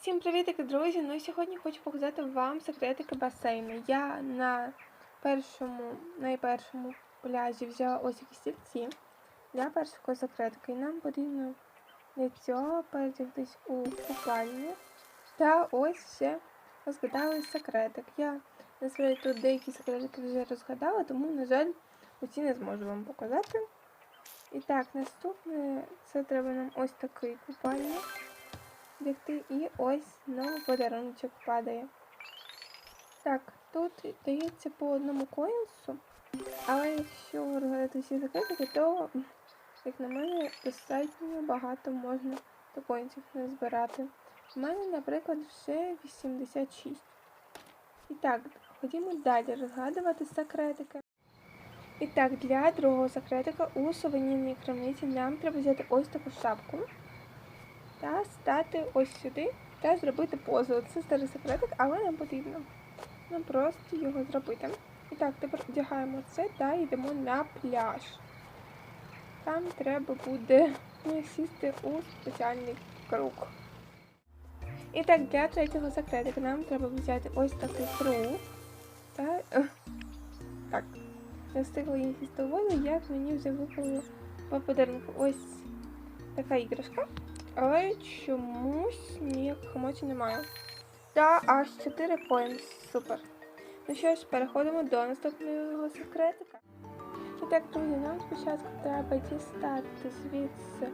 Всім привітики, друзі! Ну і сьогодні хочу показати вам секретики басейну. Я на першому, найпершому пляжі взяла ось такі стільці для першого секретика. І нам потрібно для цього передягтись у купальню. Та ось ще розгадали секретик. Я насправді тут деякі секретики вже розгадала, тому, на жаль, усі не зможу вам показати. І так, наступне це треба нам ось такий купальник вдягти і ось знову подаруночок падає. Так, тут дається по одному коїнсу, але якщо розглядати всі секретики, то, як на мене, достатньо багато можна до коїнсів не збирати. У мене, наприклад, вже 86. І так, ходімо далі розгадувати секретики. І так, для другого секретика у сувенірній крамниці нам треба взяти ось таку шапку та стати ось сюди та зробити позу. Це старий секретик, але нам потрібно нам просто його зробити. І так, тепер одягаємо це та йдемо на пляж. Там треба буде сісти у спеціальний круг. І так, для третього секретика нам треба взяти ось такий круг. Та... Так, не встигла із воду, як мені вже випало по подарунку. Ось така іграшка. Але чомусь ніяких емоцій немає. Та аж 4 поінт. Супер. Ну що ж, переходимо до наступного секретика. І так, друзі, нам спочатку треба дістати звідси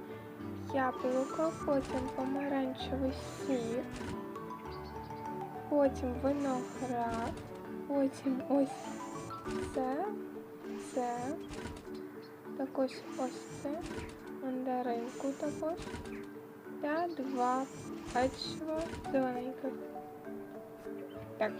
яблуко, потім помаранчевий сір, потім виноград, потім ось це, це, також ось це, мандаринку також та два печива зелененьких. Так.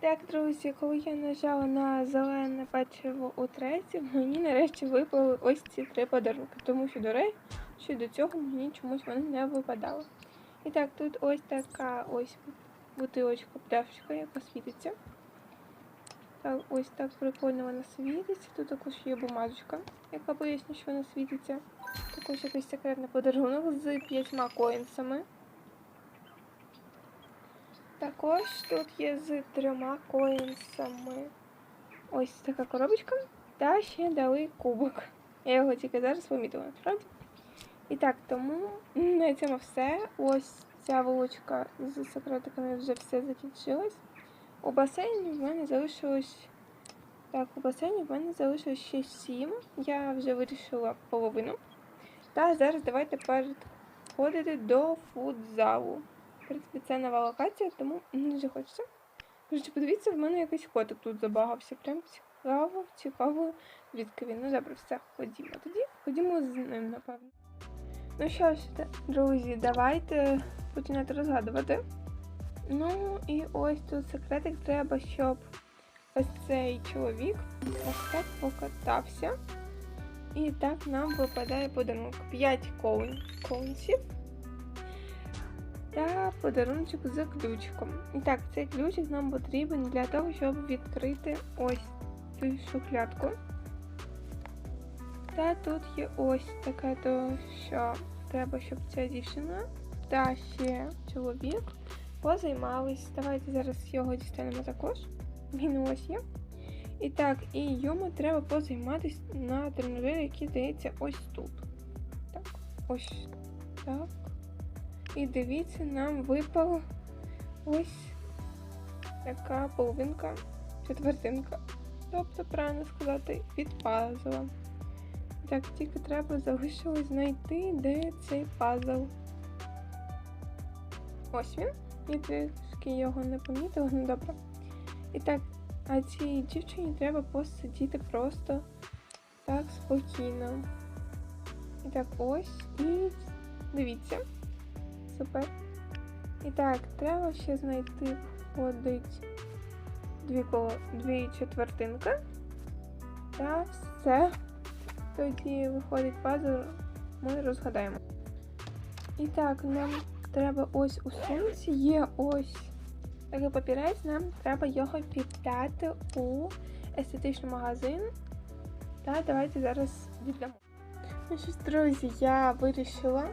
Так, друзі, коли я нажала на зелене печиво у третє, мені нарешті випали ось ці три подарунки. Тому що, до речі, до цього мені чомусь вони не випадали. І так, тут ось така ось бутилочка пташечка, яка світиться. Так, ось так прикольно вона світиться. Тут також є бумажечка, яка пояснює, що вона світиться. Також якийсь секретний подарунок з п'ятьма коїнсами. Також тут є з трьома коїнсами. Ось така коробочка. Та ще дали кубок. Я його тільки зараз помітила, насправді. І так, тому на цьому все. Ось ця вулочка з секретиками вже все закінчилась. У басейні в мене залишилось. Так, у басейні в мене залишилось ще 7. Я вже вирішила половину. Та зараз давайте переходити до фудзалу. В принципі, це нова локація, тому не дуже хочеться. Короче, подивіться, в мене якийсь котик тут забагався. Прям цікаво, цікаво, звідки він. Ну добре, все, ходімо тоді. Ходімо з ним, напевно. Ну що ж, друзі, давайте починати розгадувати. Ну і ось тут секретик треба, щоб ось цей чоловік ось так покатався. І так нам випадає подарунок 5 коун, коунсів та подарунок з ключиком. І так, цей ключик нам потрібен для того, щоб відкрити ось цю шухлядку. Та тут є ось таке, то що треба, щоб ця дівчина та ще чоловік позаймались. Давайте зараз його дістанемо також. Він ось є. І так, і йому треба позайматися на тренажері, який здається ось тут. Так, ось так. І дивіться, нам випала ось така половинка, четвертинка. Тобто, правильно сказати, від пазла. Так, тільки треба залишилось знайти, де цей пазл. Ось він. І трішки його не помітила, ну добре. І так, а цій дівчині треба посидіти просто так спокійно. І так ось. І дивіться. Супер. І так, треба ще знайти входить дві коло, дві четвертинки. Та все. Тоді виходить пазл, ми розгадаємо. І так, нам треба ось у сумці є ось такий папірець, нам треба його віддати у естетичний магазин. Та давайте зараз віддамо. Ну що ж, друзі, я вирішила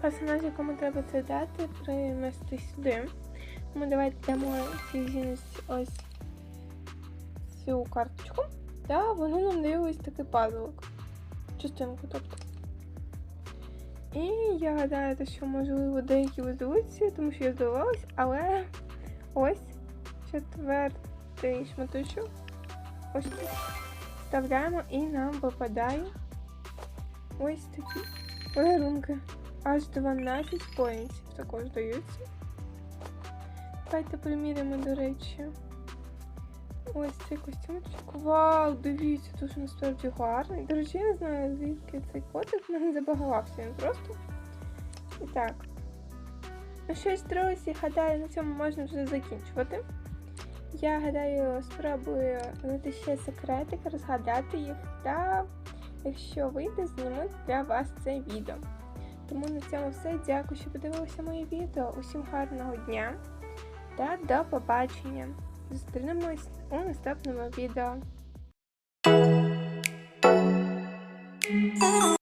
персонаж, якому треба це дати, принести сюди. Тому давайте дамо цій ось цю карточку. Та вони нам дають ось такий пазлик. Частинку, тобто. І я гадаю, що можливо деякі везуться, тому що я здивувалась, але ось четвертий шматочок. Ось тут. Вставляємо і нам випадає ось такі подарунки. Аж 12 поінтів також даються. Давайте приміряємо, до речі. Ось цей костюмчик. Вау, дивіться, дуже насправді гарний. До речі, я не знаю, звідки цей котик в мене забагався він просто. І так. Ну що ж, друзі, гадаю, на цьому можна вже закінчувати. Я гадаю, спробую знайти ще секретики, розгадати їх, та якщо вийде, зніму для вас це відео. Тому на цьому все. Дякую, що подивилися моє відео. Усім гарного дня та до побачення! Зустрінемось у наступному відео.